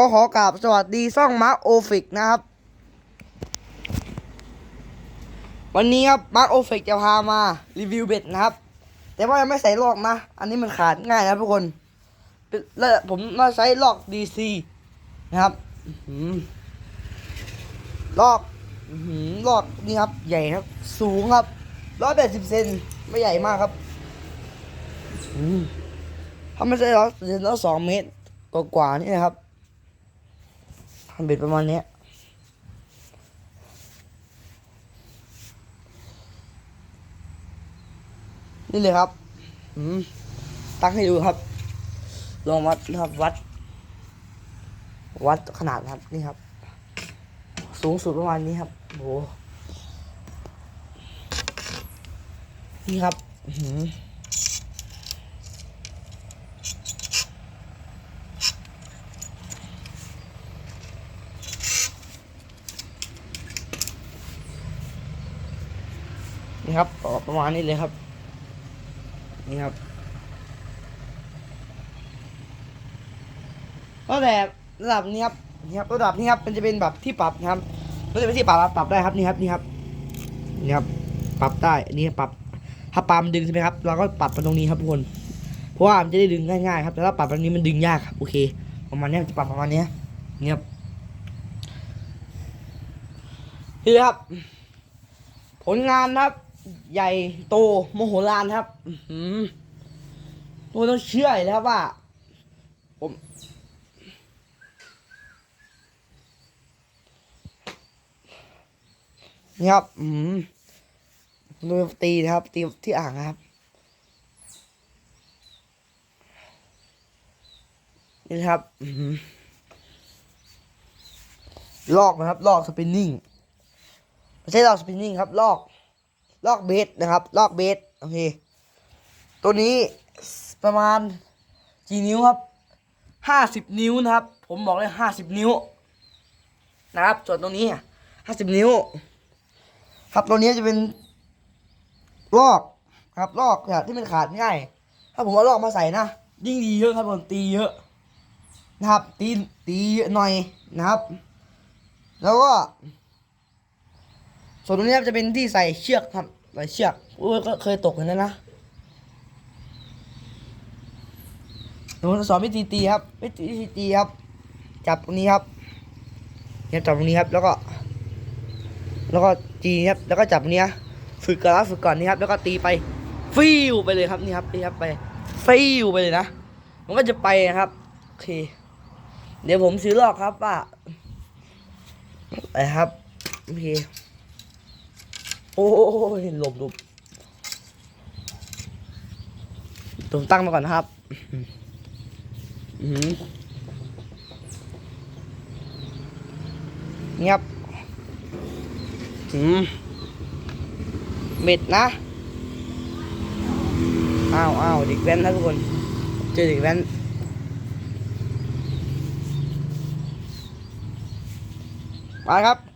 ก็ขอกราบสวัสดีซ่องมาร์คโอฟิกนะครับ วันนี้ครับมาร์คโอฟิกจะพามารีวิวเบ็ดนะครับ แต่ว่ายังไม่ใส่ลอกนะ อันนี้มันขาดง่ายนะทุกคนแล้วผมมาใช้ลอก DC นะครับอื้อหือลอกอื้อหือลอกนี่ครับ ใหญ่ครับ สูงครับร้อยแปดสิบเซนไม่ใหญ่มากครับถ้าไม่ใช่ร้อยเซนแล้วสองเมตรกว่าๆนี่นะครับ ทำเบ็ดประมาณนี้นี่เลยครับ อืม ตั้งให้ดูครับ ลองวัดนะครับวัด วัดขนาดครับ นี่ครับ สูงสุดประมาณนี้ครับโหนี่ครับ อื นี่ครับออกประมาณนี้เลยครับ นี่ครับก็แบบระดับนี้ครับนี่ครับระดับนี้ครับมันจะเป็นแบบที่ปรับนะครับมันจะเป็นที่ปรับปรับได้ครับนี่ครับนี่ครับนี่ครับปรับได้นนี้ปรับถ้าปรับมันดึงใช่ไหมครับเราก็ปรับมันตรงนี้ครับทุกคนเพราะว่ามันจะได้ดึงง่ายๆครับแต่ถ้าปรับตรงนี้มันดึงยากครับโอเคประมาณนี้จะปรับประมาณนี้นี่ครับนี่ครับ ผลงานครับ ใหญ่โตโมโหลานครับอือหือทุกคนต้องเชื่อเลยครับว่า ผม นี่ครับ อืมดูตีนะครับ ตีที่อ่างครับ นี่ครับลอกนะครับ ลอกสปินนิ่งไม่ใช่ลอกสปินนิ่งครับ ลอก ลอกเบสนะครับ ลอกเบสโอเค ตัวนี้ประมาณกี่นิ้วครับห้าสิบนิ้วนะครับ ผมบอกเลยห้าสิบนิ้ว นะครับ ส่วนตรงนี้ห้าสิบนิ้ว ครับตัวนี้จะเป็นลอกครับลอกแบบที่มันขาดง่าย ถ้าผมเอาลอกมาใส่นะยิ่งดีเยอะครับผมตีเยอะ นะครับ ตีตีเยอะหน่อยนะครับ แล้วก็ส่วนตรงนี้จะเป็นที่ใส่เชือกครับ ใส่เชือกอุ้ยก็เคยตกเหมือนกันนะหนูจะสอนวิธีตีครับวิธีตีครับ จับตรงนี้ครับเนี่ยจับตรงนี้ครับ แล้วก็ แล้วก็จีครับ แล้วก็จับเนี้ยฝึกก่อนฝึกก่อนนี่ครับ แล้วก็ตีไป ฟิวไปเลยครับนี่ครับนี่ครับไป ฟิวไปเลยนะมันก็จะไปครับโอเค เดี๋ยวผมซื้อลอกครับว่าไปครับโอเค อ้ยหลบหลบผมตั้งมาก่อนนะครับ อือหือเงียบอืมเม็ดนะ อ้าวอ้าวเด็กแว้นนะทุกคน เจอเด็กแว้นมาครับ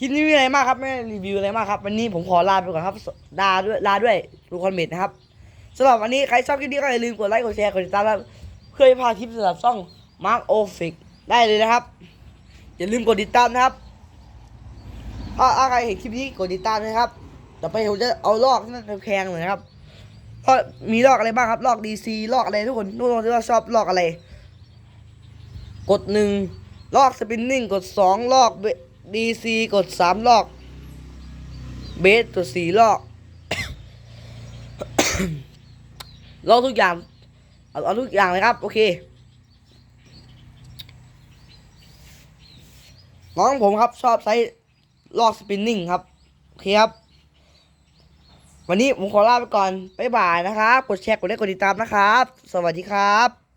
คลิปนี้มีอะไรมากครับไม่รีวิวอะไรมากครับวันนี้ผมขอลาไปก่อนครับลาด้วยลาด้วยทุกคนเมดนะครับสำหรับวันนี้ใครชอบคลิปนี้ก็อย่าลืมกดไลค์กดแชร์กดติดตามแล้วเพื่อให้พาคลิปสำหรับช่อง Mark o f i c ได้เลยนะครับ อย่าลืมกดติดตามนะครับถ้าใครเห็นคลิปนี้กดติดตามนะครับต่อไปผมจะเอาลอกที่มันแพงๆหน่อยนะครับก็มีลอกอะไรบ้างครับลอกดีซีลอกอะไรทุกคนทุกคนที่ว่าชอบลอกอะไร กดหนึ่งลอกสปินนิ่งกดสองลอก ดีซีกดสามลอก เบสกดสี่ลอกลอกทุกอย่างเอาเอาทุกอย่างเลยครับ โอเค น้องผมครับชอบใช้ลอกสปินนิ่งครับ โอเคครับ วันนี้ผมขอลาไปก่อน บ๊ายบายนะครับ กดแชร์ กดไลค์ กดติดตามนะครับ สวัสดีครับ